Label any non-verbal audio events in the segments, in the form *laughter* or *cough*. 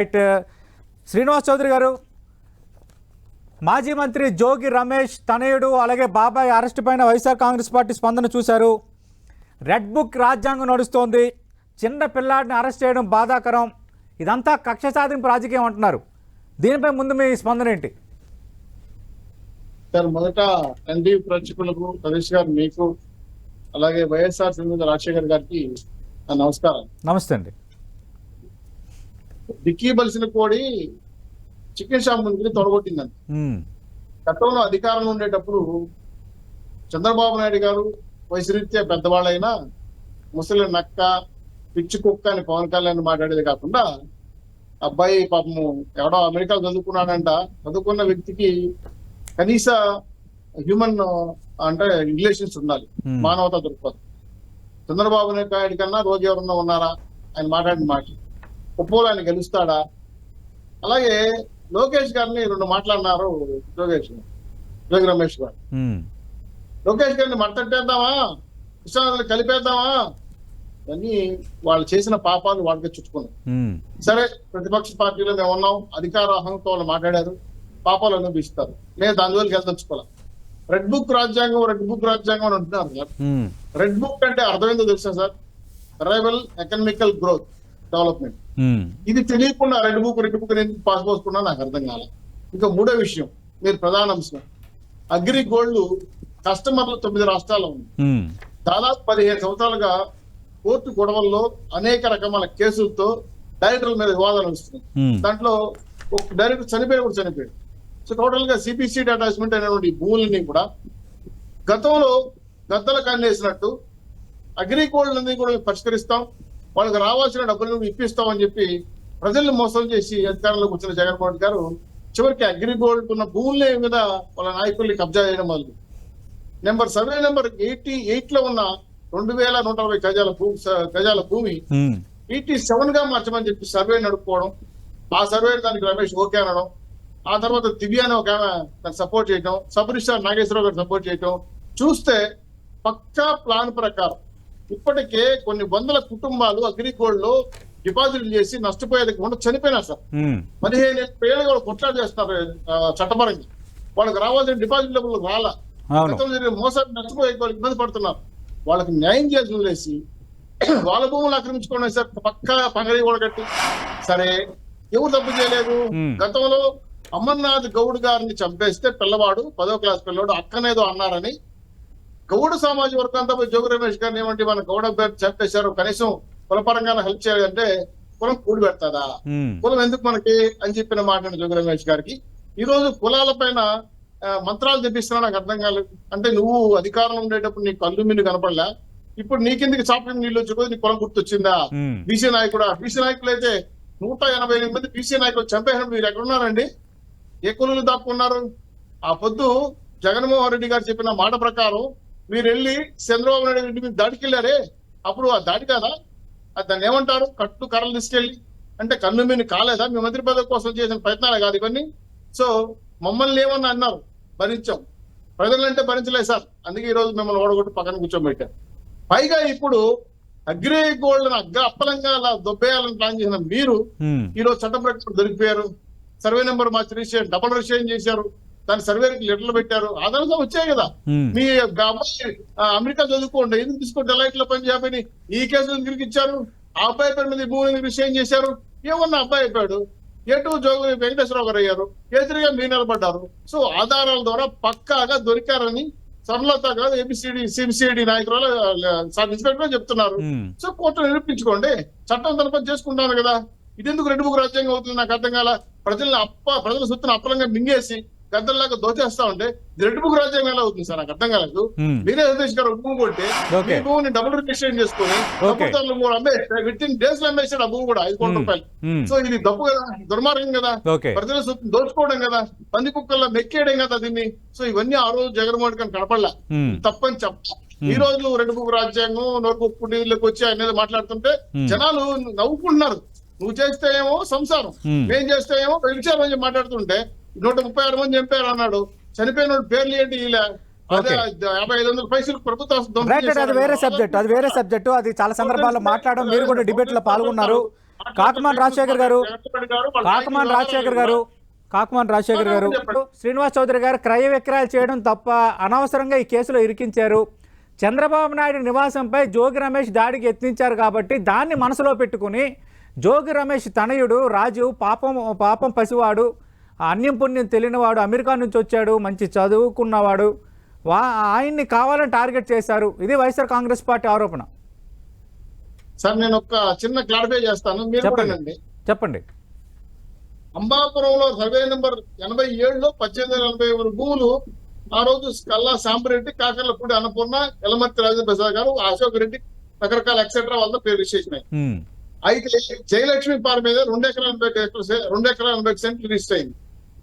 Right Srinivas Chowdary గారు మాజీ మంత్రి జోగి రమేష్ తనయుడు అలాగే బాబాయ్ అరెస్ట్ పైన వైఎస్ఆర్ కాంగ్రెస్ పార్టీ స్పందన చూశారు. రెడ్ బుక్ రాజ్యాంగం నడుస్తోంది. చిన్న పిల్లాడిని అరెస్ట్ చేయడం బాధాకరం. ఇదంతా కక్ష సాధింపు రాజకీయం అంటున్నారు. దీనిపై ముందు మీ స్పందన ఏంటి? సార్ మొదట తండ్రి ప్రేక్షకులకు ప్రదేశ్ గారు మీకు అలాగే వైఎస్ఆర్ సింధు రాజశేఖర్ గారికి నమస్కారం. నమస్తే అండి. డిక్కీ బలిసిన కోడి చికెన్ షాప్ ముందుకు తొడగొట్టిందండి గతంలో అధికారంలో ఉండేటప్పుడు చంద్రబాబు నాయుడు గారు వయసురీత్యా పెద్దవాళ్ళైనా ముసలి నక్క పిచ్చి కుక్క అని పవన్ కళ్యాణ్ మాట్లాడేది కాకుండా అబ్బాయి పాపము ఎవడో అమెరికాలో చదువుకున్నాడంట. చదువుకున్న వ్యక్తికి కనీస హ్యూమన్ అంటే రిలేషన్స్ ఉండాలి. మానవత దృక్పథం. చంద్రబాబు నాయుడు కన్నా రోజు ఎవరన్నా ఉన్నారా? ఆయన మాట్లాడిన మాట ఉప్పోలు ఆయన గెలుస్తాడా? అలాగే లోకేష్ గారిని రెండు మాట్లాడినారు లోకేష్ జోగి రమేష్ గారు. లోకేష్ గారిని మట్టట్టేద్దామా కృష్ణానదిని కలిపేద్దామా? ఇవన్నీ వాళ్ళు చేసిన పాపాలు వాళ్ళకి చుట్టుకున్నాయి. ఉమ్, సరే ప్రతిపక్ష పార్టీలో మేము ఉన్నాం. అధికార అహంతో వాళ్ళు మాట్లాడారు. పాపాలు అనుభవిస్తారు. మేము దాని జోలికి వెళ్దొచ్చుకోవాలి రెడ్ బుక్ రాజ్యాంగం రెడ్ బుక్ రాజ్యాంగం అని అంటున్నారు సార్. రెడ్ బుక్ అంటే అర్థమైందో తెలుసా sir? Rival economical growth development. ఇది తెలియకుండా రెడ్ బుక్ రెడ్ బుక్ నేను పాస్ పోసుకున్నా నాకు అర్థం కాలే. ఇంకా మూడో విషయం మీరు ప్రధాన అంశం. అగ్రి గోల్డ్ కస్టమర్లు తొమ్మిది రాష్ట్రాల్లో ఉంది. దాదాపు పదిహేను సంవత్సరాలుగా కోర్టు గొడవల్లో అనేక రకమైన కేసులతో డైరెక్టర్ల మీద వివాదాలు వస్తున్నాయి దాంట్లో ఒక డైరెక్టర్ చనిపోయాడు కూడా చనిపోయాడు. సో టోటల్గా సిపిసి అటాచ్మెంట్ అనేటువంటి భూములని కూడా గతంలో గద్దలకు అన్నేసినట్టు అగ్రిగోల్డ్ అన్ని కూడా పరిష్కరిస్తాం. వాళ్ళకి రావాల్సిన డబ్బులను మేము ఇప్పిస్తాం అని చెప్పి ప్రజల్ని మోసం చేసి అధికారంలోకి వచ్చిన జగన్మోహన్ రెడ్డి గారు చివరికి అగ్రిగోల్డ్ ఉన్న భూముల మీద వాళ్ళ నాయకుల్ని కబ్జా చేయడం మొదలు నెంబర్ సర్వే నెంబర్ ఎయిటీ ఎయిట్లో ఉన్న రెండు వేల నూట అరవై గజాల భూమి గజాల భూమి ఈటీ సెవెన్గా మార్చమని చెప్పి సర్వే నడుపుకోవడం ఆ సర్వే దానికి రమేష్ ఓకే అనడం ఆ తర్వాత దివ్య అని ఒక ఆమె సపోర్ట్ చేయటం సబ్ రిజిస్టార్ నాగేశ్వరరావు గారు సపోర్ట్ చేయటం చూస్తే పక్కా ప్లాన్ ప్రకారం ఇప్పటికే కొన్ని వందల కుటుంబాలు అగ్రిగోల్డ్లో డిపాజిట్లు చేసి నష్టపోయేది ఉండ చనిపోయినా సార్. పదిహేను ఏళ్ళు కూడా కొట్లాట చేస్తున్నారు చట్టపరంగా. వాళ్ళకి రావాల్సిన డిపాజిట్ డబ్బులు రాలా. మోసాన్ని నష్టపోయే వాళ్ళు ఇబ్బంది పడుతున్నారు. వాళ్ళకి న్యాయం చేసి వదిలేసి *clears throat* వాళ్ళ భూములు ఆక్రమించుకోండి సార్. పక్క పంగడి కూడా కట్టి సరే ఎవరు తప్పు చేయలేదు. గతంలో అమర్నాథ్ గౌడ్ గారిని చంపేస్తే పిల్లవాడు పదో క్లాస్ పిల్లవాడు అక్కనేదో అన్నారని గౌడ సమాజ వర్గం అంతా పోయి జోగి రమేష్ గారిని ఏమంటే మన గౌడ అభ్యర్థి చంపేశారు. కనీసం కులపరంగా హెల్ప్ చేయాలంటే కులం కూడి పెడతాదా? కులం ఎందుకు మనకి అని చెప్పిన మాట జోగి రమేష్ గారికి. ఈ రోజు కులాల పైన మంత్రాలు తెప్పిస్తున్నా నాకు అర్థం కాలేదు. అంటే నువ్వు అధికారంలో ఉండేటప్పుడు నీ కళ్ళు మిన్ను కనపడలే? ఇప్పుడు నీ కిందకి చాపకి నీళ్ళు వచ్చి కూడా నీ కులం గుర్తొచ్చిందా? బీసీ నాయకుడా? బీసీ నాయకులు అయితే నూట ఎనభై ఎనిమిది మంది బీసీ నాయకులు చంపేసినప్పుడు మీరు ఎక్కడున్నారండి? ఏ కులంలో దాక్కున్నారు? ఆ పొద్దు జగన్మోహన్ రెడ్డి గారు చెప్పిన మాట ప్రకారం మీరు వెళ్ళి చంద్రబాబు నాయుడు ఇంటి మీద దాడికి వెళ్ళారే అప్పుడు ఆ దాడి కాదా? అది దాన్ని ఏమంటారు? కట్టు కర్రలు తీసుకెళ్ళి అంటే కన్ను మీద కాలేదా? మీ మంత్రి పదవి కోసం చేసిన ప్రయత్నాలే కాదు ఇవన్నీ. సో మమ్మల్ని ఏమన్నా అన్నారు? భరించాం. ప్రజలంటే భరించలేదు సార్. అందుకే ఈ రోజు మిమ్మల్ని ఓడగొట్టి పక్కన కూర్చోబెట్టారు పైగా ఇప్పుడు అగ్రే గోల్డ్ అగ్గ అప్పలంగా అలా దొబ్బేయాలని ప్లాన్ చేసిన మీరు ఈ రోజు చట్టం ప్రకారం దొరికిపోయారు. సర్వే నెంబర్ మార్చి రిజిస్ట్రేషన్ డబుల్ రిజిస్ట్రేషన్ చేశారు. దాని సర్వేకి లెటర్లు పెట్టారు. ఆధారంగా వచ్చాయి కదా. మీ అబ్బాయి ఆ, అమెరికా చదువుకోండి. ఎందుకు తీసుకుంటే ఎలైట్లో పనిచేయని ఈ కేసులు ఎందుకు ఇచ్చారు? ఆ అబ్బాయి పేరు మీద భూమిని రిజిస్ట్రేషన్ చేశారు. ఏమన్నా అబ్బాయి అయిపోయాడు ఎటు జోగు వెంకటేశ్వరరావు గారు అయ్యారు? ఎదురుగా మీరు నిలబడ్డారు. సో ఆధారాల ద్వారా పక్కాగా దొరికారని సరళత కాదు ఏబిసిడి సిబిసిడి నాయకురాలు సబ్ ఇన్స్పెక్టర్ చెప్తున్నారు. సో కోర్టు నిరూపించుకోండి. చట్టం తన పని చేసుకుంటాను కదా. ఇదెందుకు రెండు ముగ్గురు రాజ్యాంగం అవుతుంది నాకు అర్థం కాల? ప్రజల్ని అప్ప ప్రజల సొత్తును అప్పలంగా మింగేసి గద్దల్లాగా దోచేస్తా ఉంటే రెండు ముగ్గురు రాజ్యాంగం ఎలా అవుతుంది సార్ నాకు అర్థం కాలేదు. మీరే సతీష్ గారు భూమి కొంటే Okay. మీ భూమిని డబుల్ రిజిస్ట్రేషన్ చేసుకుని ప్రభుత్వాలు మూడు అమ్మే విత్ ఇన్ డేస్లో అమ్మేసాడు ఆ భూమి కూడా ఐదు కోట్ల రూపాయలు. సో ఇది తప్పు కదా దుర్మార్గం కదా. ప్రజల దోచుకోవడం కదా పంది కుక్కల్లో మెక్కేయడం కదా దీన్ని. సో ఇవన్నీ ఆ రోజు జగన్మోహన్ రెడ్డి కనపడలే. తప్పని చెప్ప ఈ రోజు రెండు బుక్ రాజ్యాంగం నోరు బుక్ నీళ్ళకి వచ్చి అనేది మాట్లాడుతుంటే. జనాలు నవ్వుకుంటున్నారు. నువ్వు చేస్తే ఏమో సంసారం. మేం చేస్తే ఏమో వ్యభిచారం అని మాట్లాడుతుంటే నూట ముప్పై ఆరు మంది చంపారు అన్నాడు చనిపోయిన పేర్లు ఏంటి ఇలా అదే. వేరే సబ్జెక్ట్ అది వేరే సబ్జెక్టు అది చాలా సందర్భాల్లో మాట్లాడడం మీరు కూడా డిబేట్లో పాల్గొన్నారు కాకమాన్ రాజశేఖర్ గారు కాకమాన్ రాజశేఖర్ గారు కాకమాన్ రాజశేఖర్ గారు. శ్రీనివాస్ చౌదరి గారు క్రయ విక్రయాలు చేయడం తప్ప అనవసరంగా ఈ కేసులో ఇరికించారు చంద్రబాబు నాయుడు నివాసంపై జోగి రమేష్ దాడికి యత్నించారు కాబట్టి దాన్ని మనసులో పెట్టుకుని జోగి రమేష్ తనయుడు రాజు పాపం పాపం పసివాడు అన్యం పుణ్యం తెలియనివాడు అమెరికా నుంచి వచ్చాడు మంచి చదువుకున్నవాడు. వా ఆయన్ని కావాలని టార్గెట్ చేశారు. ఇది వైఎస్ఆర్ కాంగ్రెస్ పార్టీ ఆరోపణ. సార్ నేను ఒక చిన్న క్లారిఫై చేస్తాను. మీరు చెప్పండి. చెప్పండి. అంబాపురంలో సర్వే నెంబర్ ఎనభై ఏడులో పద్దెనిమిది వందల ఎనభై మూడు భూములు ఆ రోజు కల్లా సాంబరెడ్డి కాకర్లపూడి అన్నపూర్ణ ఎలమర్తి రాజేంద్ర ప్రసాద్ గారు అశోక్ రెడ్డి రకరకాల ఎక్సెట్రా వాళ్ళ పేరు ఉమ్, అయితే జయలక్ష్మి పార్ మీద రెండు ఎకరాల రెండు ఎకరాల ఎనభై సెంట్లు రిజిస్టర్ అయింది.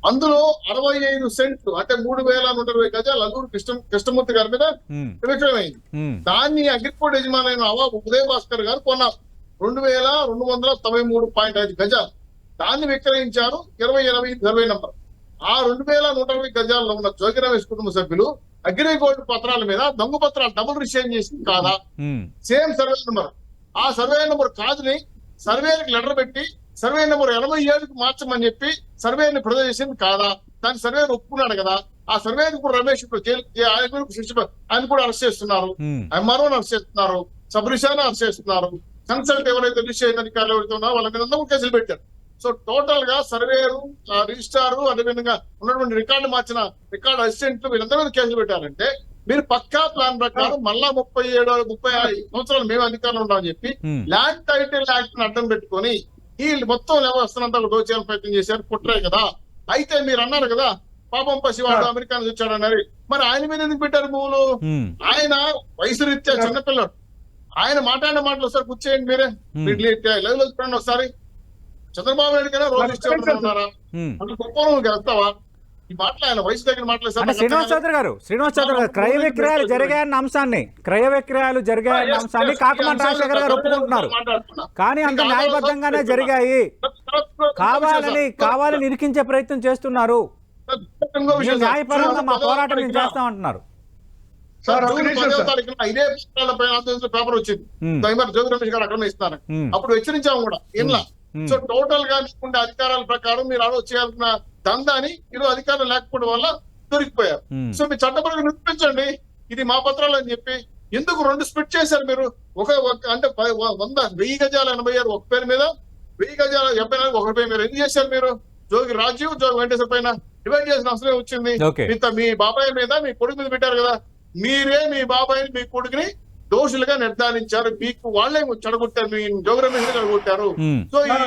అందులో అరవై ఐదు సెంట్లు అంటే మూడు వేల నూట ఇరవై గజాలు అల్లూరు కృష్ణ కృష్ణమూర్తి గారి మీద ఉమ్, విక్రయం అయింది ఉమ్, దాన్ని అగ్రికోట్ యజమానైన అవాబు ఉదయ భాస్కర్ గారు కొన్నారు. రెండు వేల రెండు వందల తొంభై మూడు పాయింట్ ఐదు గజాలు. దాన్ని విక్రయించారు ఇరవై ఇరవై సర్వే నంబర్. ఆ రెండు వేల నూట ఇరవై గజాల్లో ఉన్న జోగి రమేష్ కుటుంబ సభ్యులు అగ్రిగోల్డ్ పత్రాల మీద దొంగ పత్రాలు డబుల్ రిజిస్ట్రేషన్ చేసింది కాదా? Same survey number. ఆ సర్వే నెంబర్ కాదుని సర్వేకి లెటర్ పెట్టి సర్వే నెంబర్ ఎనభై ఏడుకి మార్చమని చెప్పి సర్వేని ప్రొజెక్ట్ చేసింది కాదా? దాని సర్వే ఒప్పుకున్నాడు కదా. ఆ సర్వేని ఇప్పుడు రమేష్ ఇప్పుడు జైలు ఆయన కూడా కూడా అరెస్ట్ చేస్తున్నారు. ఉమ్, ఎంఆర్ఓ అరెస్ట్ చేస్తున్నారు. సబ్రిషాన్ అరెస్ట్ చేస్తున్నారు. కన్సల్ట్ ఎవరైతే రిజిస్టర్ అధికారులు ఎవరైతే ఉన్నారో వాళ్ళ మీద అందరూ కేసులు పెట్టారు. సో టోటల్గా సర్వేరు రిజిస్టారు అదేవిధంగా ఉన్నటువంటి రికార్డు మార్చిన రికార్డు అసిస్టెంట్ వీళ్ళందరూ మీద కేసులు పెట్టారంటే మీరు పక్కా ప్లాన్ ప్రకారం మళ్ళా ముప్పై ఏడు ముప్పై సంవత్సరాలు మేము అధికారంలో ఉంటామని చెప్పి. ల్యాండ్ టైటిల్ యాక్ట్ని అడ్డం పెట్టుకొని ఈ మొత్తం వ్యవస్థనంతా దోచేయాలని ప్రయత్నం చేశారు కుట్రే కదా. అయితే మీరు అన్నారు కదా పాపం పసివాడు అమెరికా నుంచి వచ్చాడు అన్నారు మరి ఆయన మీద ఎందుకు పెట్టారు భూములు? ఆయన వయసు రీత్యా చిన్నపిల్లడు ఆయన మాట్లాడిన మాటలు ఒకసారి కూర్చేయండి మీరే. Hmm. మీరు లైవ్లో చూడండి ఒకసారి. చంద్రబాబు నాయుడు కన్నా రోజు ఉమ్. అంత గొప్ప నువ్వు వెళ్తావా ఈ మాటలు ఆయన వయసు దగ్గర మాటలు సార్ అంటే నాకు శ్రీనివాస్ చౌదరి గారు శ్రీనివాస్ చౌదరి గారు క్రయ విక్రయాలు జరిగాయన్న అంశాన్ని క్రయ విక్రయాలు జరిగాయన్న. అంశాన్ని కాకమాన్ రాజశేఖర్ గారు ఒప్పుకుంటున్నారు. కానీ అంత న్యాయబద్ధంగానే జరిగాయి. కావాలని కావాలని ఇరికించే ప్రయత్నం చేస్తున్నారు. న్యాయపరంగా మా పోరాటం మేము చేస్తామంటున్నారు ఇదే పేపర్ వచ్చింది. జోగి రమేష్ గారు అక్కడ ఇస్తాను అప్పుడు హెచ్చరించాము కూడా. ఉమ్, సో టోటల్గా ఉండే అధికారాల ప్రకారం మీరు ఆలోచన చేయాల్సిన దందాని ఈరోజు అధికారం లేకపోవడం వల్ల దొరికిపోయారు. సో మీ చట్టపరంగా నిరూపించండి. ఇది మా పత్రాలు అని చెప్పి ఎందుకు రెండు స్ప్లిట్ చేశారు మీరు? ఒక అంటే వంద వెయ్యి గజాల ఎనభై ఆరు ఒక పేరు మీద వెయ్యి గజాల డెబ్బై నాలుగు ఒక పేరు మీద ఎందుకు చేశారు మీరు? జోగి రాజీవ్ జోగి వెంకటేశ్వర పైన డివైడ్ చేసిన అవసరం వచ్చింది? మీ బాబాయ్ మీద మీ కొడుకు మీద పెట్టారు కదా. మీరే మీ బాబాయ్ మీ కొడుకుని దోషులుగా నిర్ధారించారు. మీకు వాళ్ళే చెడగొట్టారు. మీ జోగి రమేష్ చెడగొట్టారు సో ఈ.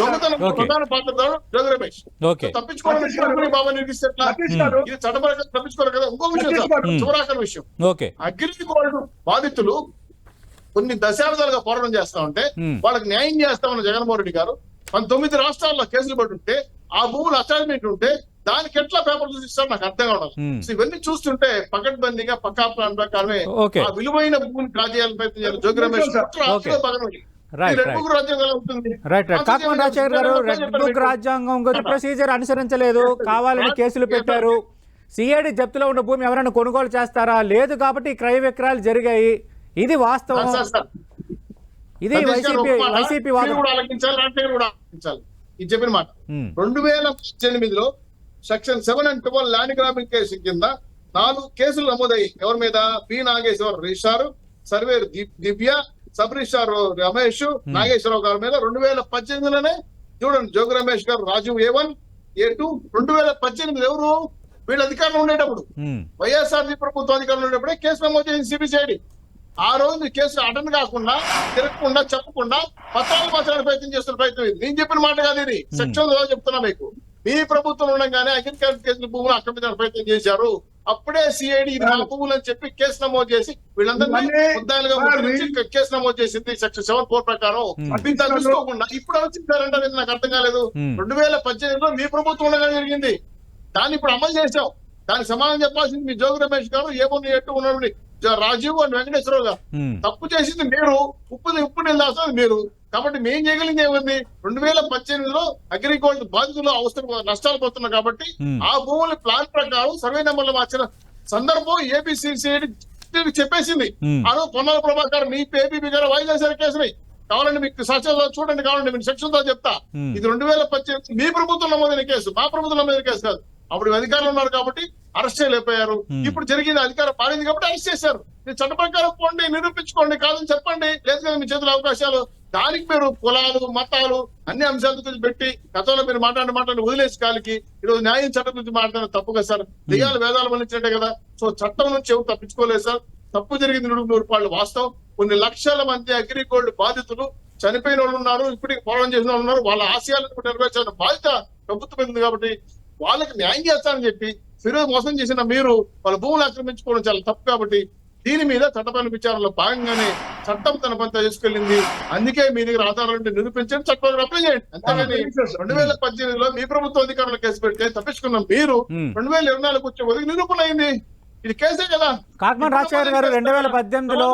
దొంగతనం ఓకే. ప్రధాన పాత్రదారు జోగి రమేష్ ఓకే తప్పించుకోవడానికి కొడుకుని బాబాయ్ నిర్దిస్తే ఎట్లా? సతీష్ గారు. ఇది చట్టపరంగా తప్పించుకోరు కదా. ఇంకో విషయం. చివరాఖరి విషయం. ఓకే. అగ్రిగోల్డ్ బాధితులు కొన్ని దశాబ్దాలుగా పోరాటం చేస్తా ఉంటే. వాళ్ళకి న్యాయం చేస్తామన్న జగన్మోహన్ రెడ్డి గారు మన తొమ్మిది రాష్ట్రాల్లో కేసులు పడి ఉంటే ఆ భూములు అసైన్మెంట్ ఉంటే దానికి ఎట్లా పేపర్ చూసిస్తారు నాకు అర్థం కావడం. సో ఇవన్నీ చూస్తుంటే పకడ్బందీగా పక్కా ప్లాన్ ప్రకారమే ఓకే. ఆ విలువైన భూమిని కాజేయాలని ప్రయత్నం చేయాలి. జోగి రమేష్ రాజ్యాంగం ఎలా ఉంటుంది. రైట్ రైట్ కాకమాన్ రాజశేఖర్ గారు రెడ్ బుక్ రాజ్యాంగం గురించి ప్రొసీజర్ అనుసరించలేదు. కావాలని కేసులు పెట్టారు. సిఐడి జప్తులో ఉన్న భూమి ఎవరైనా కొనుగోలు చేస్తారా? లేదు కాబట్టి క్రయ విక్రయాలు జరిగాయి. ఇది వాస్తవం. ఇది వైసీపీ వైసీపీ కూడా కూడా ఇది చెప్పిన మాట. రెండు వేల పద్దెనిమిదిలో section seven and twelve land grabbing case కింద నాలుగు కేసులు నమోదయ్యాయి. ఎవరి మీద? P. Nageswara registrar surveyor Divya sub registrar Ramesh Nageswararao గారి మీద రెండు వేల పద్దెనిమిదిలోనే చూడండి జోగి రమేష్ గారు రాజు ఏ వన్ ఏ టూ రెండు వేల పద్దెనిమిది ఎవరు? వీళ్ళ అధికారంలో ఉండేటప్పుడు. వైఎస్ఆర్సీ ప్రభుత్వ అధికారంలో ఉన్నప్పుడే కేసు నమోదు చేసింది సిబిసిఐడి ఆ రోజు కేసు అటెండ్ కాకుండా తిరగకుండా చెప్పకుండా పత్రాలు మార్చడానికి ప్రయత్నం చేస్తున్న ప్రయత్నం ఇది. నేను చెప్పిన మాట కాదు ఇది. సెక్షన్ చెప్తున్నా మీకు. మీ ప్రభుత్వం ఉండగానే అగ్రికల్చర్ కేసుల భూములు ఆక్రమించడానికి ప్రయత్నం చేశారు. అప్పుడే సిఐడి ఇది నా భూములు అని చెప్పి కేసు నమోదు చేసి వీళ్ళందరినీ ముద్దాయిలుగా కేసు నమోదు చేసింది సెక్షన్ సెవెన్ ఫోర్ ప్రకారం. మీరు తగ్గించుకోకుండా ఇప్పుడు వచ్చిందంటే నాకు అర్థం కాలేదు. రెండు వేల పద్దెనిమిదిలో మీ ప్రభుత్వం ఉండగా జరిగింది. దాన్ని ఇప్పుడు అమలు చేశాం. దానికి సమాధానం చెప్పాల్సింది మీ జోగి రమేష్ గారు ఏమన్నా ఎట్టు ఉన్నటువంటి జ- రాజీవ్ అండ్ వెంకటేశ్వరరావు గారు. తప్పు చేసింది మీరు ఉప్పు ఉప్పు నీళ్ళు దాస్తుంది మీరు. కాబట్టి మేం చేయగలిగింది ఏముంది రెండు వేల పద్దెనిమిదిలో అగ్రికల్చర్ బాధితులు అవసరం నష్టాలు పోతున్నారు కాబట్టి. ఆ భూముల ప్లాన్ ప్రకారం సర్వే నెంబర్లు మార్చిన సందర్భం ఏపీసీసీ చెప్పేసింది. ఆ రోజు పొన్నాల ప్రభాకర్ మీ ఏపీపీ గారు వాయిదా చేశారు కేసుని కావాలంటే మీకు సాక్ష్యాలు చూడండి కావాలంటే మీకు సెక్షన్తో చెప్తా. ఇది రెండు వేల పద్దెనిమిది మీ ప్రభుత్వం నమోదైన కేసు మా ప్రభుత్వం నమోదైన కేసు కాదు అప్పుడు అధికారులు ఉన్నారు కాబట్టి అరెస్ట్ చేయలేకపోయారు. ఇప్పుడు జరిగింది అధికారం మారింది కాబట్టి అరెస్ట్ చేశారు మీరు చట్ట ప్రకారం పోండి నిరూపించుకోండి కాదని చెప్పండి లేదు కదా మీ చేతుల అవకాశాలు దానికి మీరు కులాలు మతాలు అన్ని అంశాల గురించి పెట్టి గతంలో మీరు మాట్లాడి మాట్లాడి వదిలేసి కాలికి ఈరోజు న్యాయం చట్టం గురించి మాట్లాడడం తప్పు కదా సార్? దెయ్యాలు వేదాలు మళ్ళించినట్టే కదా? సో చట్టం నుంచి ఎవరు తప్పించుకోలేదు సార్? తప్పు జరిగింది నూరు రూపాయలు వాస్తవం. కొన్ని లక్షల మంది అగ్రిగోల్డ్ బాధితులు చనిపోయిన వాళ్ళు ఉన్నారు ఇప్పటికి పోరాటం చేసిన వాళ్ళు ఉన్నారు. వాళ్ళ ఆశయాలను నెరవేర్చాల్సిన బాధ్యత ప్రభుత్వం ఉంది కాబట్టి వాళ్ళకి న్యాయం చేస్తారని చెప్పి ఫిరోజ్ మోసం చేసిన మీరు వాళ్ళ భూములు ఆక్రమించుకోవడం చాలా తప్పు కాబట్టి దీని మీద చట్టపరమైన విచారణలో భాగంగానే చట్టం తన పంత చేసుకెళ్ళింది. అందుకే మీ దగ్గర ఆధారాలు నిరూపించండి చట్టం అప్లై చేయండి. అంతేగాని రెండు వేల పద్దెనిమిదిలో మీ ప్రభుత్వ అధికారులు కేసు పెడితే తప్పించుకున్న మీరు. రెండు వేల ఇరవై నాలుగు వచ్చే వరకు నిరూపణ అయింది. ఇది కేసే కదా. కాకమన్ రాజశేఖర్ గారు రెండు వేల పద్దెనిమిదిలో